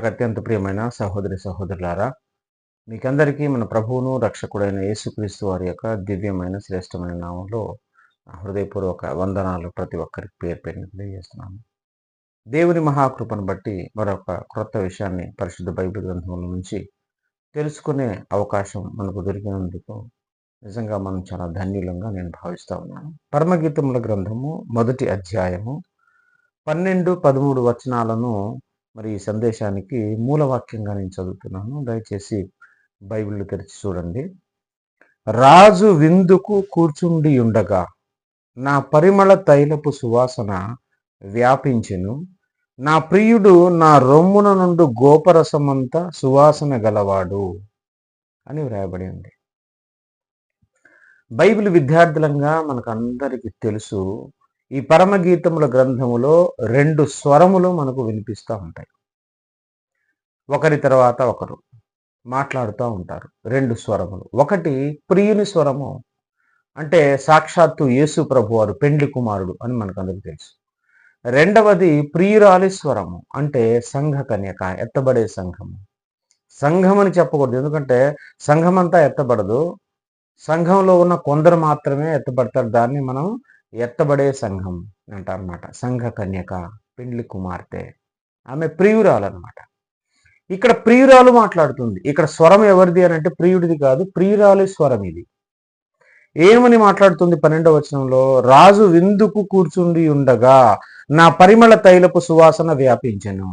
నాకు అత్యంత ప్రియమైన సహోదరి సహోదరులారా మీకందరికీ మన ప్రభువును రక్షకుడైన యేసుక్రీస్తు వారి యొక్క దివ్యమైన శ్రేష్టమైన నామంలో హృదయపూర్వక వందనాలు ప్రతి ఒక్కరికి పేరు పేరుని తెలియజేస్తున్నాను. దేవుని మహాకృపను బట్టి మరొక క్రొత్త విషయాన్ని పరిశుద్ధ బైబిల్ గ్రంథముల నుంచి తెలుసుకునే అవకాశం మనకు దొరికినందుకు నిజంగా మనం చాలా ధన్యులంగా నేను భావిస్తా ఉన్నాను. పరమగీతముల గ్రంథము మొదటి అధ్యాయము పన్నెండు పదమూడు వచనాలను మరి ఈ సందేశానికి మూలవాక్యంగా నేను చదువుతున్నాను. దయచేసి బైబిల్ తెరిచి చూడండి. రాజు విందుకు కూర్చుండి ఉండగా నా పరిమళ తైలపు సువాసన వ్యాపించెను. నా ప్రియుడు నా రొమ్మున నుండి గోపరసమంత సువాసన గలవాడు అని వ్రాయబడి ఉంది. బైబిల్ విద్యార్థులంగా మనకు అందరికీ తెలుసు ఈ పరమగీతముల గ్రంథములో రెండు స్వరములు మనకు వినిపిస్తూ ఉంటాయి. ఒకరి తర్వాత ఒకరు మాట్లాడుతూ ఉంటారు రెండు స్వరములు. ఒకటి ప్రియుని స్వరము. అంటే సాక్షాత్తు యేసు ప్రభు వారు పెండ్లి కుమారుడు అని మనకు అందరికీ తెలుసు. రెండవది ప్రియురాలి స్వరము. అంటే సంఘ కన్యక ఎత్తబడే సంఘము. సంఘం అని చెప్పకూడదు. ఎందుకంటే సంఘం అంతా ఎత్తబడదు. సంఘంలో ఉన్న కొందరు మాత్రమే ఎత్తబడతారు. దాన్ని మనం ఎత్తబడే సంఘం అంటారన్నమాట. సంఘ కన్యక పెండ్లి కుమార్తె. ఆమె ప్రియురాలు అనమాట ఇక్కడ ప్రియురాలు మాట్లాడుతుంది. ఇక్కడ స్వరం ఎవరిది అని అంటే ప్రియుడిది కాదు ప్రియురాలి స్వరం ఇది ఏమని మాట్లాడుతుంది పన్నెండవ వచనంలో? రాజు విందుకు కూర్చుండి ఉండగా నా పరిమళ తైలపు సువాసన వ్యాపించెను.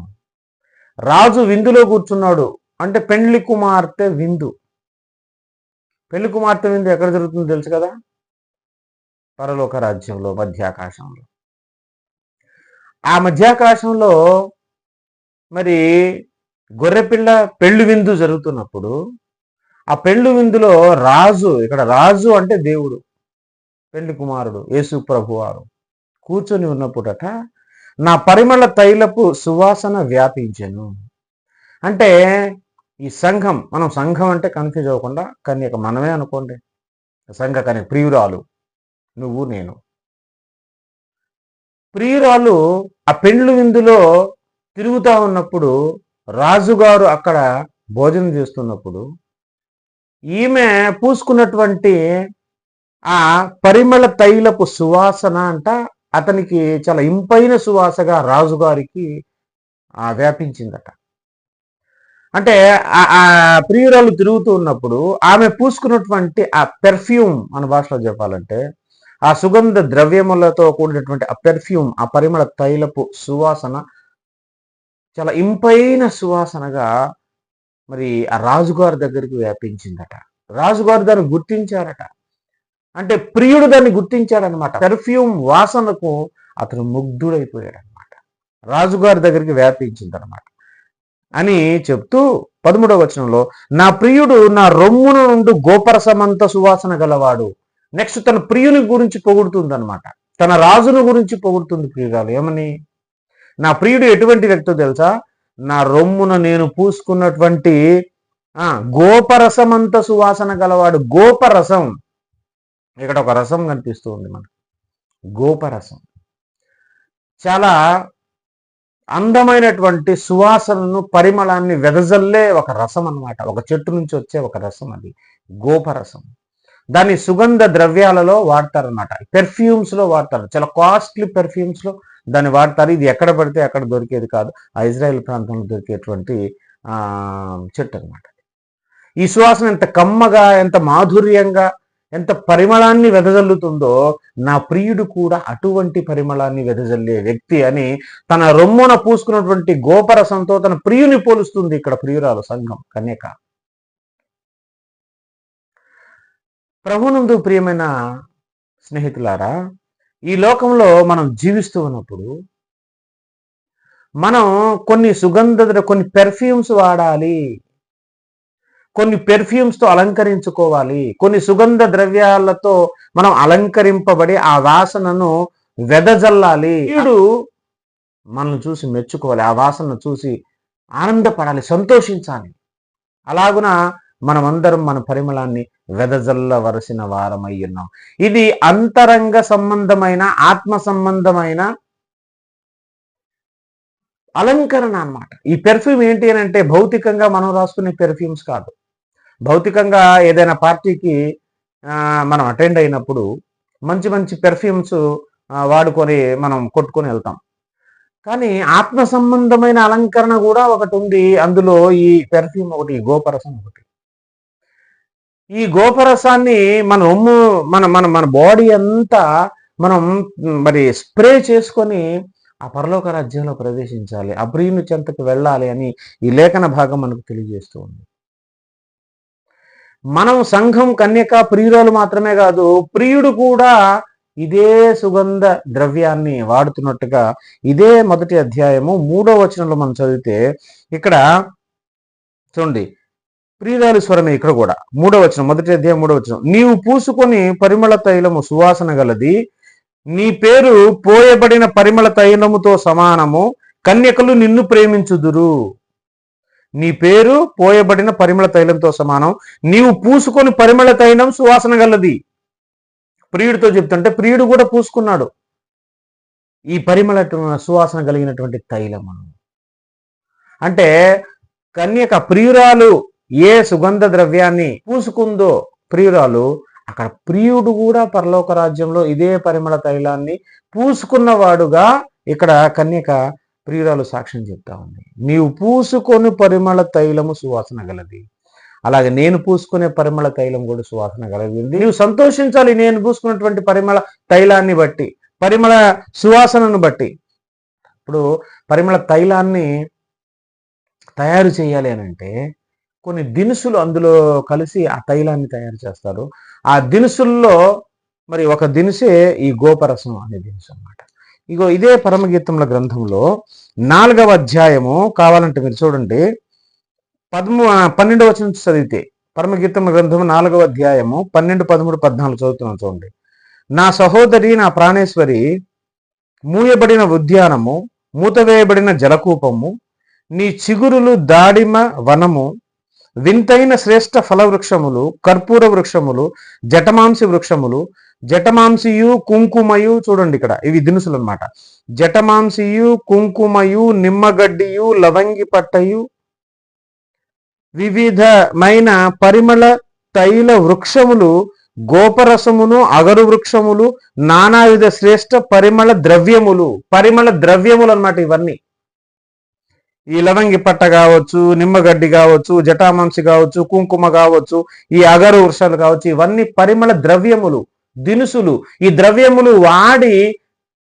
రాజు విందులో కూర్చున్నాడు అంటే పెండ్లి కుమార్తె విందు. పెళ్ళి కుమార్తె విందు ఎక్కడ జరుగుతుందో తెలుసు కదా? పరలోక రాజ్యంలో మధ్యాకాశంలో. ఆ మధ్యాకాశంలో మరి గొర్రెపిల్ల పెళ్ళు విందు జరుగుతున్నప్పుడు ఆ పెళ్ళు విందులో రాజు ఇక్కడ రాజు అంటే దేవుడు పెళ్ళి కుమారుడు యేసు ప్రభువారు కూర్చొని ఉన్నప్పుడట నా పరిమళ తైలపు సువాసన వ్యాపించను. అంటే ఈ సంఘం మనం సంఘం అంటే కన్ఫ్యూజ్ అవ్వకుండా కన్యక మనమే అనుకోండి. సంఘ కన్య ప్రియురాలు. నువ్వు నేను. ప్రియురాలు ఆ పెండ్లు విందులో తిరుగుతూ ఉన్నప్పుడు రాజుగారు అక్కడ భోజనం చేస్తున్నప్పుడు ఈమె పూసుకున్నటువంటి ఆ పరిమళ తైలపు సువాసన అంట అతనికి చాలా ఇంపైన సువాసగా రాజుగారికి వ్యాపించిందట. అంటే ఆ ప్రియురాలు తిరుగుతూ ఉన్నప్పుడు ఆమె పూసుకున్నటువంటి ఆ పెర్ఫ్యూమ్ మన భాషలో చెప్పాలంటే ఆ సుగంధ ద్రవ్యములతో కూడినటువంటి ఆ పెర్ఫ్యూమ్ ఆ పరిమళ తైలపు సువాసన చాలా ఇంపైన సువాసనగా మరి ఆ రాజుగారి దగ్గరికి వ్యాపించిందట. రాజుగారు దాన్ని గుర్తించారట. అంటే ప్రియుడు దాన్ని గుర్తించాడనమాట పెర్ఫ్యూమ్ వాసనకు అతను ముగ్ధుడైపోయాడు అనమాట రాజుగారి దగ్గరికి వ్యాపించిందనమాట అని చెప్తూ పదమూడవ వచనంలో నా ప్రియుడు నా రొమ్మును నుండి గోపరసమంత సువాసన గలవాడు. నెక్స్ట్ తన ప్రియుని గురించి పొగుడుతుంది అనమాట తన రాజును గురించి పొగుడుతుంది ప్రియురాలు. ఏమని? నా ప్రియుడు ఎటువంటి వ్యక్తో తెలుసా? నా రొమ్మున నేను పూసుకున్నటువంటి గోపరసమంత సువాసన గలవాడు. గోపరసం. ఇక్కడ ఒక రసం కనిపిస్తూ ఉంది మనకు. గోపరసం. చాలా అందమైనటువంటి సువాసనను పరిమళాన్ని వెదజల్లే ఒక రసం అన్నమాట ఒక చెట్టు నుంచి వచ్చే ఒక రసం అది. గోపరసం. దాన్ని సుగంధ ద్రవ్యాలలో వాడతారనమాట పెర్ఫ్యూమ్స్లో వాడతారు. చాలా కాస్ట్లీ పెర్ఫ్యూమ్స్లో దాన్ని వాడతారు. ఇది ఎక్కడ పడితే అక్కడ దొరికేది కాదు. ఆ ఇజ్రాయెల్ ప్రాంతంలో దొరికేటువంటి ఆ చెట్టు అనమాట ఈ సువాసన ఎంత కమ్మగా ఎంత మాధుర్యంగా ఎంత పరిమళాన్ని వెదజల్లుతుందో నా ప్రియుడు కూడా అటువంటి పరిమళాన్ని వెదజల్లే వ్యక్తి అని తన రొమ్మున పూసుకున్నటువంటి గోపరసంతో తన ప్రియుని పోలుస్తుంది ఇక్కడ ప్రియురాలు సంఘం కన్యక. ప్రభునందు ప్రియమైన స్నేహితులారా ఈ లోకంలో మనం జీవిస్తూ ఉన్నప్పుడు మనం కొన్ని సుగంధ కొన్ని పెర్ఫ్యూమ్స్ వాడాలి. కొన్ని పెర్ఫ్యూమ్స్తో అలంకరించుకోవాలి. కొన్ని సుగంధ ద్రవ్యాలతో మనం అలంకరింపబడి ఆ వాసనను వెదజల్లాలి. వీడు మనల్ని చూసి మెచ్చుకోవాలి. ఆ వాసనను చూసి ఆనందపడాలి. సంతోషించాలి. అలాగున మనమందరం మన పరిమళాన్ని వెదజల్లవలసిన వారమై ఉన్నాం ఇది అంతరంగ సంబంధమైన ఆత్మ సంబంధమైన అలంకరణ అన్నమాట. ఈ పెర్ఫ్యూమ్ ఏంటి అని అంటే భౌతికంగా మనం రాసుకునే పెర్ఫ్యూమ్స్ కాదు. భౌతికంగా ఏదైనా పార్టీకి మనం అటెండ్ అయినప్పుడు మంచి మంచి పెర్ఫ్యూమ్స్ వాడుకొని మనం కొట్టుకొని వెళ్తాం. కానీ ఆత్మ సంబంధమైన అలంకరణ కూడా ఒకటి ఉంది. అందులో ఈ పెర్ఫ్యూమ్ ఒకటి గోపరసం ఒకటి. ఈ గోపరసాన్ని మన ఒమ్ము మన మన మన బాడీ అంతా మనం మరి స్ప్రే చేసుకొని ఆ పరలోక రాజ్యంలో ప్రవేశించాలి ఆ ప్రియుని చెంతకు వెళ్ళాలి అని ఈ లేఖన భాగం మనకు తెలియజేస్తూ ఉంది. మనం సంఘం కన్యక ప్రియురాలు మాత్రమే కాదు ప్రియుడు కూడా ఇదే సుగంధ ద్రవ్యాన్ని వాడుతున్నట్టుగా ఇదే మొదటి అధ్యాయము మూడో వచనంలో మనం చదివితే ఇక్కడ చూడండి ప్రియురాలు స్వరమే ఇక్కడ కూడా. మూడో వచనం మొదటి అధ్యాయం మూడవ వచనం. నీవు పూసుకొని పరిమళ తైలము సువాసన గలది నీ పేరు పోయబడిన పరిమళ తైలముతో సమానము కన్యకలు నిన్ను ప్రేమించుదురు. నీ పేరు పోయబడిన పరిమళ తైలంతో సమానం. నీవు పూసుకొని పరిమళ తైలం సువాసన గలది. ప్రియుడితో చెప్తుంటే ప్రియుడు కూడా పూసుకున్నాడు. ఈ పరిమళ సువాసన కలిగినటువంటి తైలము. అంటే కన్యక ప్రియురాలు ఏ సుగంధ ద్రవ్యాన్ని పూసుకుందో ప్రియురాలు అక్కడ ప్రియుడు కూడా పరలోక రాజ్యంలో ఇదే పరిమళ తైలాన్ని పూసుకున్నవాడుగా ఇక్కడ కన్యక ప్రియురాలు సాక్ష్యం చెప్తా ఉంది. నీవు పూసుకొని పరిమళ తైలము సువాసన గలది. అలాగే నేను పూసుకునే పరిమళ తైలం కూడా సువాసన కలిగింది నీవు సంతోషించాలి నేను పూసుకున్నటువంటి పరిమళ తైలాన్ని బట్టి పరిమళ సువాసనను బట్టి. ఇప్పుడు పరిమళ తైలాన్ని తయారు చేయాలి అని అంటే కొన్ని దినుసులు అందులో కలిసి ఆ తైలాన్ని తయారు చేస్తారు. ఆ దినుసుల్లో మరి ఒక దినుసే ఈ గోపరసం అనే దినుసు అనమాట ఇగో ఇదే పరమగీతముల గ్రంథంలో నాలుగవ అధ్యాయము కావాలంటే మీరు చూడండి. పదము పన్నెండవ వచనం నుంచి చదివితే పరమగీతముల గ్రంథము నాలుగవ అధ్యాయము పన్నెండు పదమూడు పద్నాలుగు చదువుతున్నాను చూడండి. నా సహోదరి నా ప్రాణేశ్వరి మూయబడిన ఉద్యానము మూతవేయబడిన జలకూపము నీ చిగురులు దాడిమ వనము వింతైన శ్రేష్ఠ ఫల వృక్షములు కర్పూర వృక్షములు జటమాంసి వృక్షములు. జటమాంసియు కుంకుమయు చూడండి ఇక్కడ ఇవి దినుసులు అన్నమాట జటమాంసియు కుంకుమయు నిమ్మగడ్డియు లవంగి పట్టయు. వివిధమైన పరిమళ తైల వృక్షములు గోపరసమును అగరు వృక్షములు నానావిధ శ్రేష్ఠ పరిమళ ద్రవ్యములు. పరిమళ ద్రవ్యములు అన్నమాట ఇవన్నీ. ఈ లవంగి పట్ట కావచ్చు నిమ్మగడ్డి కావచ్చు జటామాంసి కావచ్చు కుంకుమ కావచ్చు ఈ అగరు వృక్షాలు కావచ్చు ఇవన్నీ పరిమళ ద్రవ్యములు దినుసులు. ఈ ద్రవ్యములు వాడి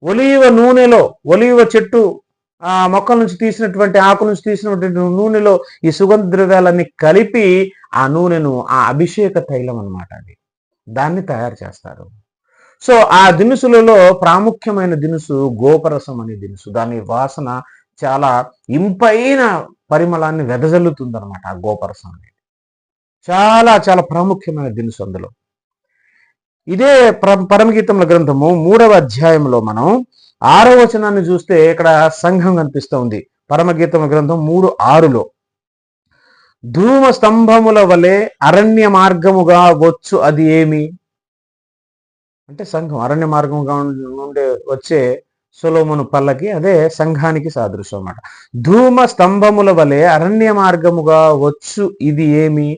ఒలివ నూనెలో ఒలివ చెట్టు ఆ మొక్కల నుంచి తీసినటువంటి ఆకు నుంచి తీసినటువంటి నూనెలో ఈ సుగంధ ద్రవ్యాలన్నీ కలిపి ఆ నూనెను ఆ అభిషేక తైలం అన్నమాట అది. దాన్ని తయారు చేస్తారు. సో ఆ దినుసులలో ప్రాముఖ్యమైన దినుసు గోపరసం అనే దినుసు. దాని వాసన చాలా ఇంపైన పరిమళాన్ని వెదజల్లుతుంది అనమాట ఆ గోపరసం అనేది. చాలా చాలా ప్రాముఖ్యమైన దినుసు అందులో. ఇదే ప్ర పరమగీతముల గ్రంథము మూడవ అధ్యాయంలో మనం ఆరో వచనాన్ని చూస్తే ఇక్కడ సంఘం కనిపిస్తోంది. పరమగీతముల గ్రంథం మూడు ఆరులో. ధూమ స్తంభముల వలె అరణ్య మార్గముగా వచ్చు అది ఏమి? అంటే సంఘం అరణ్య మార్గముగా నుండి వచ్చే సొలోమును పల్లకి అదే సంఘానికి సాదృశ్యం అన్నమాట. ధూమ స్తంభముల వలె అరణ్య మార్గముగా వచ్చు ఇది ఏమి?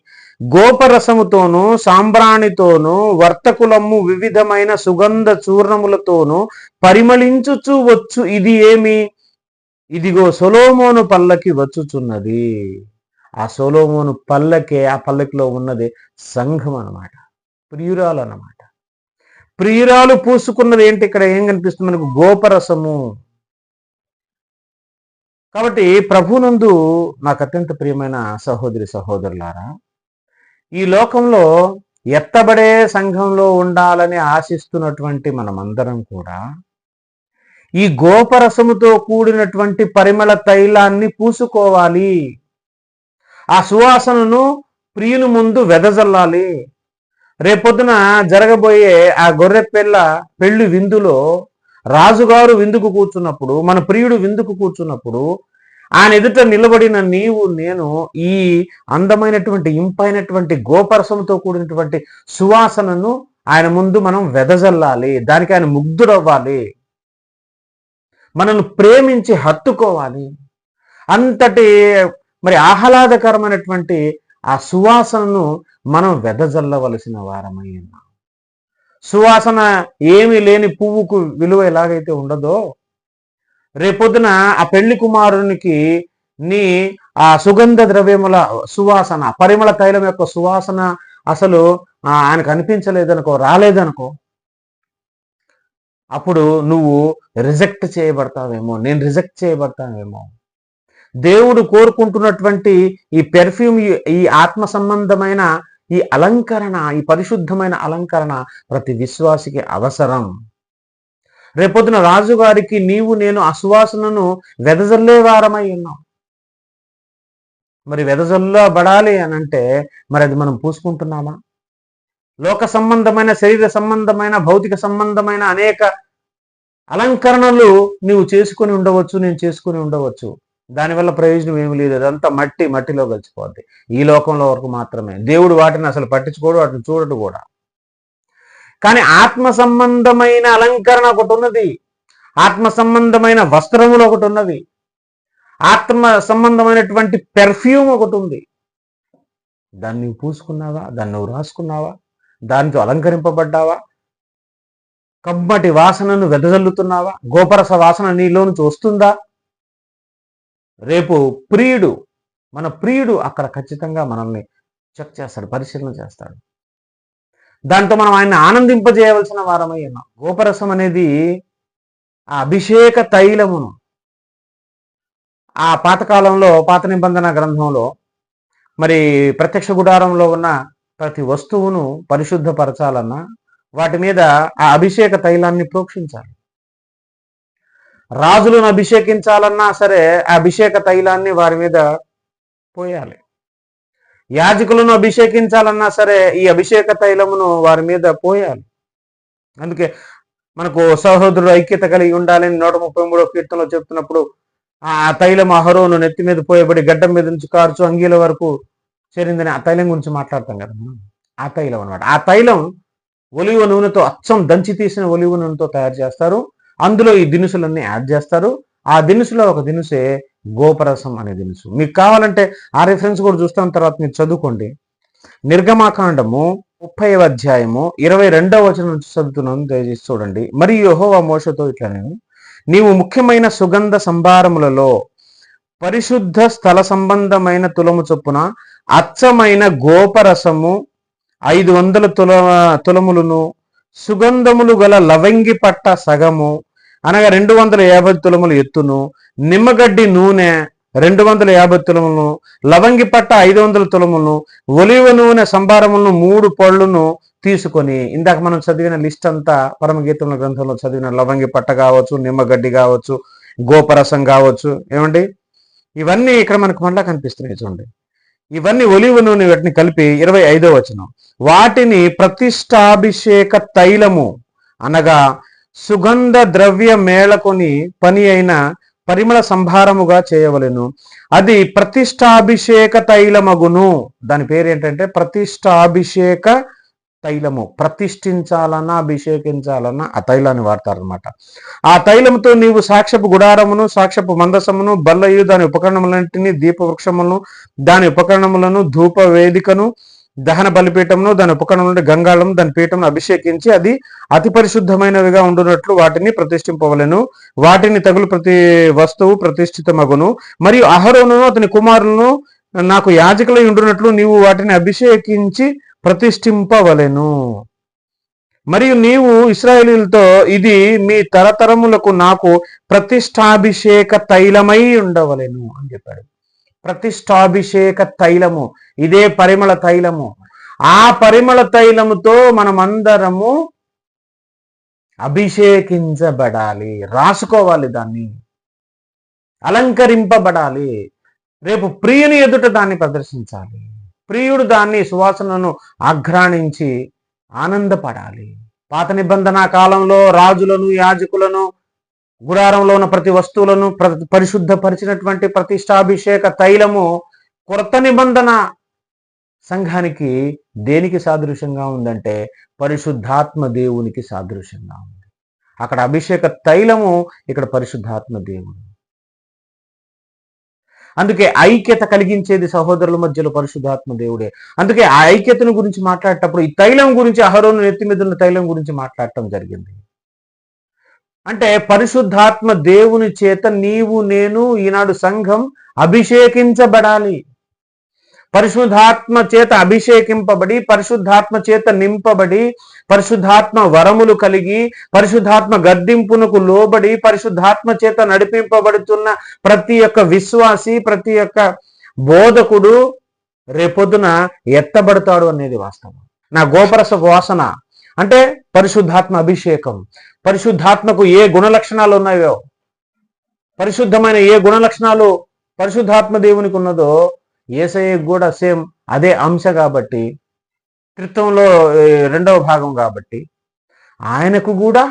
గోపరసముతోను సాంబ్రాణితోనూ వర్తకులము వివిధమైన సుగంధ చూర్ణములతోనూ పరిమళించుచు వచ్చు ఇది ఏమి? ఇదిగో సొలోమోను పల్లకి వచ్చుచున్నది. ఆ సొలోమోను పల్లకే ఆ పల్లకిలో ఉన్నది సంఘం అన్నమాట. ప్రియురాలు అన్నమాట. ప్రియురాలు పూసుకున్నది ఏంటి? ఇక్కడ ఏం కనిపిస్తుంది? మనకు గోపరసము. కాబట్టి ప్రభునందు నాకు అత్యంత ప్రియమైన సహోదరి సహోదరులారా ఈ లోకంలో ఎత్తబడే సంఘంలో ఉండాలని ఆశిస్తున్నటువంటి మనమందరం కూడా ఈ గోపరసముతో కూడినటువంటి పరిమళ తైలాన్ని పూసుకోవాలి. ఆ సువాసనను ప్రియుని ముందు వెదజల్లాలి. రేపొద్దున జరగబోయే ఆ గొర్రె పిల్ల పెళ్ళి విందులో రాజుగారు విందుకు కూర్చున్నప్పుడు మన ప్రియుడు విందుకు కూర్చున్నప్పుడు ఆయన ఎదుట నిలబడిన నీవు నేను ఈ అందమైనటువంటి ఇంపైనటువంటి గోపరసంతో కూడినటువంటి సువాసనను ఆయన ముందు మనం వెదజల్లాలి. దానికి ఆయన ముగ్ధుడవ్వాలి. మనల్ని ప్రేమించి హత్తుకోవాలి. అంతటి మరి ఆహ్లాదకరమైనటువంటి ఆ సువాసనను మనం వెదజల్లవలసిన వారమై ఉన్నాం. సువాసన ఏమీ లేని పువ్వుకు విలువ ఎలాగైతే ఉండదో రేపొద్దున ఆ పెళ్ళి కుమారునికి నీ ఆ సుగంధ ద్రవ్యముల సువాసన పరిమళ తైలం యొక్క సువాసన అసలు ఆయనకు అనిపించలేదనుకో రాలేదనుకో అప్పుడు నువ్వు రిజెక్ట్ చేయబడతావేమో నేను రిజెక్ట్ చేయబడతానేమో. దేవుడు కోరుకుంటున్నటువంటి ఈ పెర్ఫ్యూమ్ ఈ ఆత్మ సంబంధమైన ఈ అలంకరణ ఈ పరిశుద్ధమైన అలంకరణ ప్రతి విశ్వాసికి అవసరం. రేపొద్దున రాజుగారికి నీవు నేను అసువాసనను వెదజల్లే వారమై ఉన్నాం. మరి వెదజల్లబడాలి అని అంటే మరి అది మనం పూసుకుంటున్నామా? లోక సంబంధమైన శరీర సంబంధమైన భౌతిక సంబంధమైన అనేక అలంకరణలు నీవు చేసుకొని ఉండవచ్చు నేను చేసుకొని ఉండవచ్చు. దానివల్ల ప్రయోజనం ఏమి లేదు. అదంతా మట్టి మట్టిలో కలిసిపోద్ది. ఈ లోకంలో వరకు మాత్రమే. దేవుడు వాటిని అసలు పట్టించుకోడు వాటిని చూడడు కూడా. కానీ ఆత్మ సంబంధమైన అలంకరణ ఒకటి ఉన్నది. ఆత్మ సంబంధమైన వస్త్రములు ఒకటి ఉన్నది. ఆత్మ సంబంధమైనటువంటి పెర్ఫ్యూమ్ ఒకటి ఉంది. దాన్ని నువ్వు పూసుకున్నావా? దాన్ని నువ్వు రాసుకున్నావా? దానితో అలంకరింపబడ్డావా? కమ్మటి వాసనను వెదజల్లుతున్నావా? గోపరస వాసన నీలో వస్తుందా? రేపు ప్రియుడు మన ప్రియుడు అక్కడ ఖచ్చితంగా మనల్ని చెక్ చేస్తాడు పరిశీలన చేస్తాడు. దాంతో మనం ఆయన్ని ఆనందింపజేయవలసిన వారమై ఉన్నాం. గోపరసం అనేది ఆ అభిషేక తైలమును ఆ పాతకాలంలో పాత నిబంధన గ్రంథంలో మరి ప్రత్యక్ష గుడారంలో ఉన్న ప్రతి వస్తువును పరిశుద్ధపరచాలన్నా వాటి మీద ఆ అభిషేక తైలాన్ని ప్రోక్షించాలి. రాజులను అభిషేకించాలన్నా సరే ఆ అభిషేక తైలాన్ని వారి మీద పోయాలి. యాజకులను అభిషేకించాలన్నా సరే ఈ అభిషేక తైలమును వారి మీద పోయాలి. అందుకే మనకు సహోదరుడు ఐక్యత కలిగి ఉండాలని నూట ముప్పై మూడో కీర్తనలో చెప్తున్నప్పుడు ఆ తైలం అహరోను నెత్తి మీద పోయబడి గడ్డం మీద నుంచి కార్చు అంగీల వరకు చేరిందని ఆ తైలం గురించి మాట్లాడతాం కదా మనం. ఆ తైలం అన్నమాట. ఆ తైలం ఒలివ నూనెతో అచ్చం దంచి తీసిన ఒలివ నూనెతో తయారు చేస్తారు. అందులో ఈ దినుసులన్నీ యాడ్ చేస్తారు. ఆ దినుసులో ఒక దినుసే గోపరసం అనే దినుసు. మీకు కావాలంటే ఆ రిఫరెన్స్ కూడా చూస్తాం తర్వాత మీరు చదువుకోండి. నిర్గమాకాండము ముప్పై అధ్యాయము ఇరవై రెండవ వచనం నుంచి చదువుతున్నాను దయచేసి చూడండి. మరి యెహోవా మోషతో ఇట్లా నేను నీవు ముఖ్యమైన సుగంధ సంభారములలో పరిశుద్ధ స్థల సంబంధమైన తులము చొప్పున అచ్చమైన గోపరసము ఐదు వందల తుల తులములను సుగంధములు గల లవంగి పట్ట సగము అనగా రెండు వందల యాభై తులములు ఎత్తును నిమ్మగడ్డి నూనె రెండు వందల యాభై తులములను లవంగి పట్ట ఐదు వందల తులములను ఒలివ నూనె సంభారములను మూడు పళ్ళును తీసుకొని ఇందాక మనం చదివిన లిస్ట్ అంతా పరమగీతముల గ్రంథంలో చదివిన లవంగి పట్ట కావచ్చు నిమ్మగడ్డి కావచ్చు గోపరసం కావచ్చు ఏమండి? ఇవన్నీ ఇక్కడ మనకు మళ్ళా కనిపిస్తున్నాయి చూడండి. ఇవన్నీ ఒలివ నూనె వాటిని కలిపి ఇరవై ఐదో వచనం. వాటిని ప్రతిష్టాభిషేక తైలము అనగా సుగంధ ద్రవ్య మేళకొని పని అయిన పరిమళ సంభారముగా చేయవలెను. అది ప్రతిష్టాభిషేక తైలమగును. దాని పేరు ఏంటంటే ప్రతిష్టాభిషేక తైలము. ప్రతిష్ఠించాలన్నా అభిషేకించాలన్నా ఆ తైలాన్ని వాడతారనమాట ఆ తైలముతో నీవు సాక్షపు గుడారమును సాక్షపు మందసమును బల్లయు దాని ఉపకరణములన్నింటినీ దీపవృక్షములను దాని ఉపకరణములను ధూప వేదికను దహన బలిపీఠంను దాని ఉపకరణములు గంగాళం దాని పీఠంను అభిషేకించి అది అతి పరిశుద్ధమైనవిగా ఉండునట్లు వాటిని ప్రతిష్ఠింపవలను. వాటిని తగులు ప్రతి వస్తువు ప్రతిష్ఠితమగును. మరియు అహరోను అతని కుమారులను నాకు యాజకులై ఉండునట్లు నీవు వాటిని అభిషేకించి ప్రతిష్ఠింపవలెను. మరియు నీవు ఇస్రాయేలీలతో ఇది మీ తరతరములకు నాకు ప్రతిష్టాభిషేక తైలమై ఉండవలెను అని చెప్పాడు. ప్రతిష్టాభిషేక తైలము. ఇదే పరిమళ తైలము. ఆ పరిమళ తైలముతో మనమందరము అభిషేకించబడాలి. రాసుకోవాలి దాన్ని. అలంకరింపబడాలి. రేపు ప్రియుని ఎదుట దాన్ని ప్రదర్శించాలి. ప్రియుడు దాన్ని సువాసనను ఆఘ్రాణించి ఆనందపడాలి. పాత నిబంధన కాలంలో రాజులను యాజకులను గుడారంలో ఉన్న ప్రతి వస్తువులను ప్ర- పరిశుద్ధపరిచినటువంటి ప్రతిష్టాభిషేక తైలము కొత్త నిబంధన సంఘానికి దేనికి సాదృశ్యంగా ఉందంటే పరిశుద్ధాత్మ దేవునికి సాదృశ్యంగా ఉంది. అక్కడ అభిషేక తైలము ఇక్కడ పరిశుద్ధాత్మ దేవుడు. అందుకే ఐక్యత కలిగించేది సహోదరుల మధ్యలో పరిశుద్ధాత్మ దేవుడే. అందుకే ఆ ఐక్యతను గురించి మాట్లాడేటప్పుడు ఈ తైలం గురించి అహరోను నెత్తి మీద ఉన్న తైలం గురించి మాట్లాడటం జరిగింది. అంటే పరిశుద్ధాత్మ దేవుని చేత నీవు నేను ఈనాడు సంఘం అభిషేకించబడాలి. పరిశుద్ధాత్మ చేత అభిషేకింపబడి పరిశుద్ధాత్మ చేత నింపబడి పరిశుద్ధాత్మ వరములు కలిగి పరిశుద్ధాత్మ గద్దింపునకు లోబడి పరిశుద్ధాత్మ చేత నడిపింపబడుతున్న ప్రతి ఒక్క విశ్వాసి ప్రతి ఒక్క బోధకుడు రేపొద్దున ఎత్తబడతాడు అనేది వాస్తవం. నా గోపరస వాసన అంటే పరిశుద్ధాత్మ అభిషేకం. పరిశుద్ధాత్మకు ఏ గుణ లక్షణాలు ఉన్నాయో పరిశుద్ధమైన ఏ గుణ లక్షణాలు పరిశుద్ధాత్మ దేవునికి ఉన్నదో ఏసయ్యకు కూడా సేమ్ అదే అంశ కాబట్టి త్రిత్వంలో రెండవ భాగం కాబట్టి ఆయనకు కూడా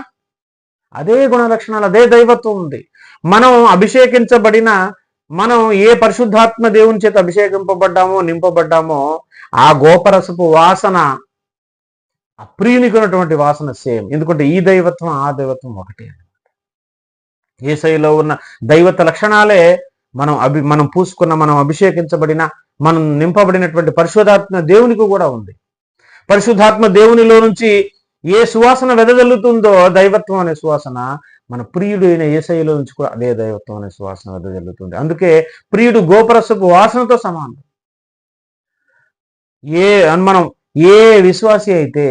అదే గుణ లక్షణాలు అదే దైవత్వం ఉంది. మనం అభిషేకించబడిన మనం ఏ పరిశుద్ధాత్మ దేవుని చేత అభిషేకింపబడ్డామో నింపబడ్డామో ఆ గోపరసపు వాసన అప్రియునికున్నటువంటి వాసన సేమ్. ఎందుకంటే ఈ దైవత్వం ఆ దైవత్వం ఒకటే ఏసైలో ఉన్న దైవత్వ లక్షణాలే మనం అభి మనం పూసుకున్న మనం అభిషేకించబడిన మనం నింపబడినటువంటి పరిశుధాత్మ దేవునికి కూడా ఉంది. పరిశుధాత్మ దేవునిలో నుంచి ఏ సువాసన వెదజల్లుతుందో దైవత్వం అనే సువాసన మన ప్రియుడు అయిన ఏసైలో నుంచి కూడా అదే దైవత్వం అనే సువాసన వెదజల్లుతుంది. అందుకే ప్రియుడు గోపరసపు వాసనతో సమానం. ఏ అని మనం ఏ విశ్వాసి అయితే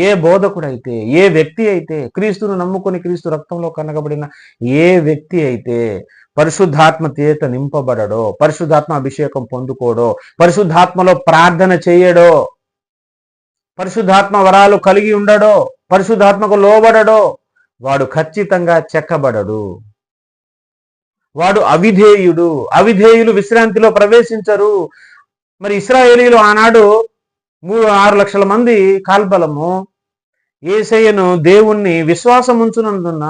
ఏ బోధకుడైతే ఏ వ్యక్తి అయితే క్రీస్తును నమ్ముకొని క్రీస్తు రక్తంలో కనగబడిన ఏ వ్యక్తి అయితే పరిశుద్ధాత్మ చేత నింపబడడో పరిశుద్ధాత్మ అభిషేకం పొందుకోడో పరిశుద్ధాత్మలో ప్రార్థన చేయడో పరిశుద్ధాత్మ వరాలు కలిగి ఉండడో పరిశుద్ధాత్మకు లోబడడో వాడు ఖచ్చితంగా చెక్కబడడు. వాడు అవిధేయుడు. అవిధేయులు విశ్రాంతిలో ప్రవేశించరు. మరి ఇస్రాయేలీలు ఆనాడు మూడు ఆరు లక్షల మంది కాల్బలము. ఏసయ్యను దేవుణ్ణి విశ్వాసం ఉంచునందున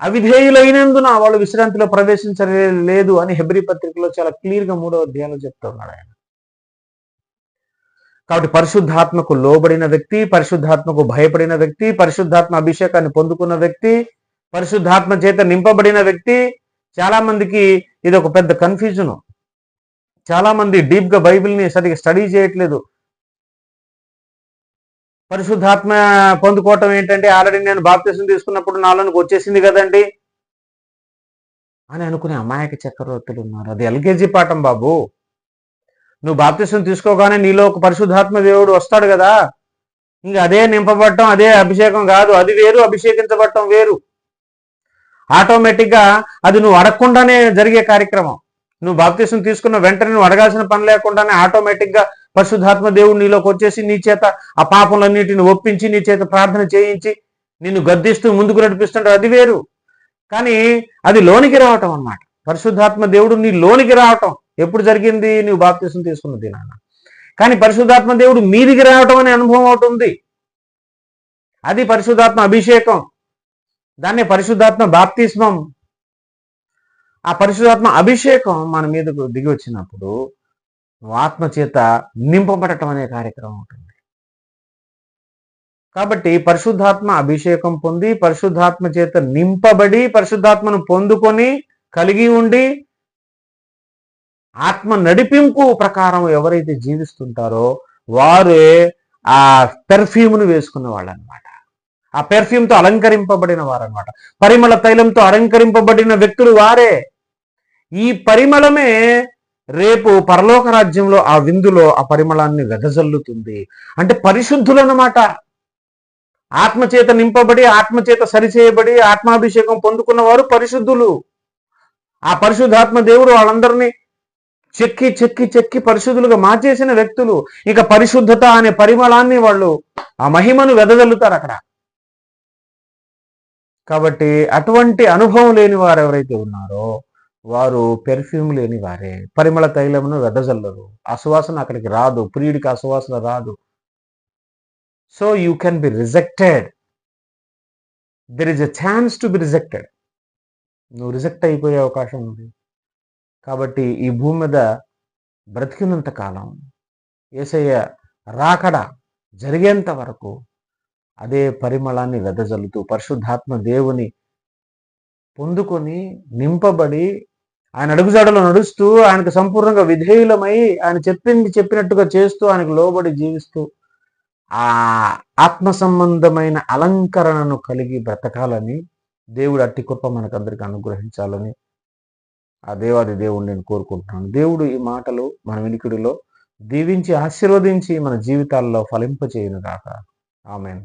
అవిధేయులైనందున వాళ్ళు విశ్రాంతిలో ప్రవేశించలేదు అని హెబ్రి పత్రికలో చాలా క్లియర్గా మూడో అధ్యాయంలో చెప్తున్నాడు ఆయన. కాబట్టి పరిశుద్ధాత్మకు లోబడిన వ్యక్తి పరిశుద్ధాత్మకు భయపడిన వ్యక్తి పరిశుద్ధాత్మ అభిషేకాన్ని పొందుకున్న వ్యక్తి పరిశుద్ధాత్మ చేత నింపబడిన వ్యక్తి చాలా మందికి ఇది ఒక పెద్ద కన్ఫ్యూజన్ చాలా మంది డీప్గా సరిగ్గా స్టడీ చేయట్లేదు. పరిశుద్ధాత్మ పొందుకోవటం ఏంటంటే ఆల్రెడీ నేను బాప్తీసం తీసుకున్నప్పుడు నాలోనికి వచ్చేసింది కదండి అని అనుకునే అమాయక చక్రవర్తులు ఉన్నారు. అది ఎల్కేజీ పాఠం బాబు. నువ్వు బాప్తీసం తీసుకోగానే నీలో ఒక పరిశుద్ధాత్మ దేవుడు వస్తాడు కదా. ఇంక అదే నింపబడటం అదే అభిషేకం కాదు. అది వేరు అభిషేకించబడటం వేరు. ఆటోమేటిక్గా అది నువ్వు అడగకుండానే జరిగే కార్యక్రమం. నువ్వు బాప్తీసం తీసుకున్న వెంటనే నువ్వు అడగాల్సిన పని లేకుండానే ఆటోమేటిక్గా పరిశుద్ధాత్మ దేవుడు నీలోకి వచ్చేసి నీ చేత ఆ పాపములన్నిటిని ఒప్పించి నీ చేత ప్రార్థన చేయించి నిన్ను గద్దిస్తూ ముందుకు నడిపిస్తుంటాడు అది వేరు. కానీ అది లోనికి రావటం అన్నమాట. పరిశుద్ధాత్మ దేవుడు నీ లోనికి రావటం. ఎప్పుడు జరిగింది? నువ్వు బాప్తీసం తీసుకున్న దినాన. కానీ పరిశుద్ధాత్మ దేవుడు మీదికి రావటం అనే అనుభవం ఒకటి ఉంది. అది పరిశుద్ధాత్మ అభిషేకం. దాన్నే పరిశుద్ధాత్మ బాప్తిస్మం. ఆ పరిశుద్ధాత్మ అభిషేకం మన మీదకు దిగి వచ్చినప్పుడు నువ్వు ఆత్మ చేత నింపబడటం అనే కార్యక్రమం ఉంటుంది. కాబట్టి పరిశుద్ధాత్మ అభిషేకం పొంది పరిశుద్ధాత్మ చేత నింపబడి పరిశుద్ధాత్మను పొందుకొని కలిగి ఉండి ఆత్మ నడిపింపు ప్రకారం ఎవరైతే జీవిస్తుంటారో వారే ఆ పెర్ఫ్యూమ్ను వేసుకున్న వాళ్ళు అనమాట ఆ పెర్ఫ్యూమ్తో తో అలంకరింపబడిన వారనమాట. పరిమళ తైలంతో అలంకరింపబడిన వ్యక్తులు వారే. ఈ పరిమళమే రేపు పరలోక రాజ్యంలో ఆ విందులో ఆ పరిమళాన్ని వెదజల్లుతుంది. అంటే పరిశుద్ధులన్నమాట. ఆత్మచేత నింపబడి ఆత్మచేత సరిచేయబడి ఆత్మాభిషేకం పొందుకున్న వారు పరిశుద్ధులు. ఆ పరిశుద్ధాత్మ దేవుడు వాళ్ళందరినీ చెక్కి చెక్కి చెక్కి పరిశుద్ధులుగా మార్చేసిన వ్యక్తులు. ఇక పరిశుద్ధత అనే పరిమళాన్ని వాళ్ళు ఆ మహిమను వెదజల్లుతారు అక్కడ. కాబట్టి అటువంటి అనుభవం లేని వారు ఎవరైతే ఉన్నారో వారు పెర్ఫ్యూమ్ లేని వారే. పరిమళ తైలమును వెదజల్లరు. అసువాసన అక్కడికి రాదు. ప్రియుడికి అసువాసన రాదు. So you can be rejected there is a chance to be rejected నువ్వు రిజెక్ట్ అయిపోయే అవకాశం ఉంది. కాబట్టి ఈ భూమి మీద బ్రతికినంత కాలం ఏసయ్య రాకడ జరిగేంత వరకు అదే పరిమళాన్ని వెదజల్లుతూ పరిశుద్ధాత్మ దేవుని పొందుకొని నింపబడి ఆయన అడుగుజాడలో నడుస్తూ ఆయనకు సంపూర్ణంగా విధేయులమై ఆయన చెప్పింది చెప్పినట్టుగా చేస్తూ ఆయనకు లోబడి జీవిస్తూ ఆ ఆత్మ సంబంధమైన అలంకరణను కలిగి బ్రతకాలని దేవుడు అట్టి కృప మనకందరికి అనుగ్రహించాలని ఆ దేవాది దేవుడు నేను కోరుకుంటున్నాను. దేవుడు ఈ మాటలు మన వినికిడిలో దీవించి ఆశీర్వదించి మన జీవితాల్లో ఫలింపచేయను కాక ఆమెను.